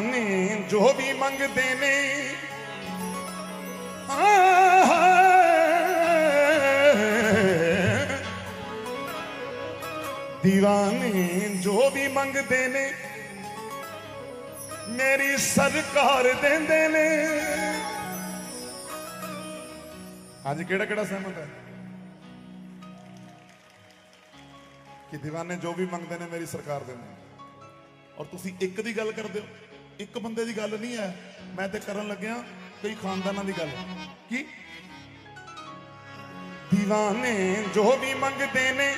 ਨੇ ਜੋ ਵੀ ਮੰਗਦੇ ਨੇ। ਆਹ, ਜੋ ਵੀ ਮੰਗਦੇ ਨੇ ਮੇਰੀ ਸਰਕਾਰ ਦਿੰਦੇ ਨੇ। ਅੱਜ ਕਿਹੜਾ ਕਿਹੜਾ ਸਹਿਮਤ ਹੈ? ਕਿ ਦੀਵਾਨੇ ਜੋ ਵੀ ਮੰਗਦੇ ਨੇ ਮੇਰੀ ਸਰਕਾਰ ਦਿੰਦੇ ਨੇ। ਔਰ ਤੁਸੀਂ ਇੱਕ ਦੀ ਗੱਲ ਕਰਦੇ ਹੋ? ਇੱਕ ਬੰਦੇ ਦੀ ਗੱਲ ਨਹੀਂ ਹੈ। ਮੈਂ ਤੇ ਕਰਨ ਲੱਗਿਆ ਕਈ ਖਾਨਦਾਨਾਂ ਦੀ ਗੱਲ। ਕੀ? دیਵਾਨੇ ਜੋ ਵੀ ਮੰਗਦੇ ਨੇ,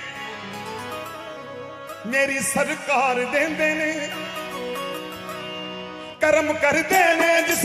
ਮੇਰੀ ਸਰਕਾਰ ਦਿੰਦੇ ਨੇ। ਕਰਮ ਕਰਦੇ ਨੇ, ਜਿਸ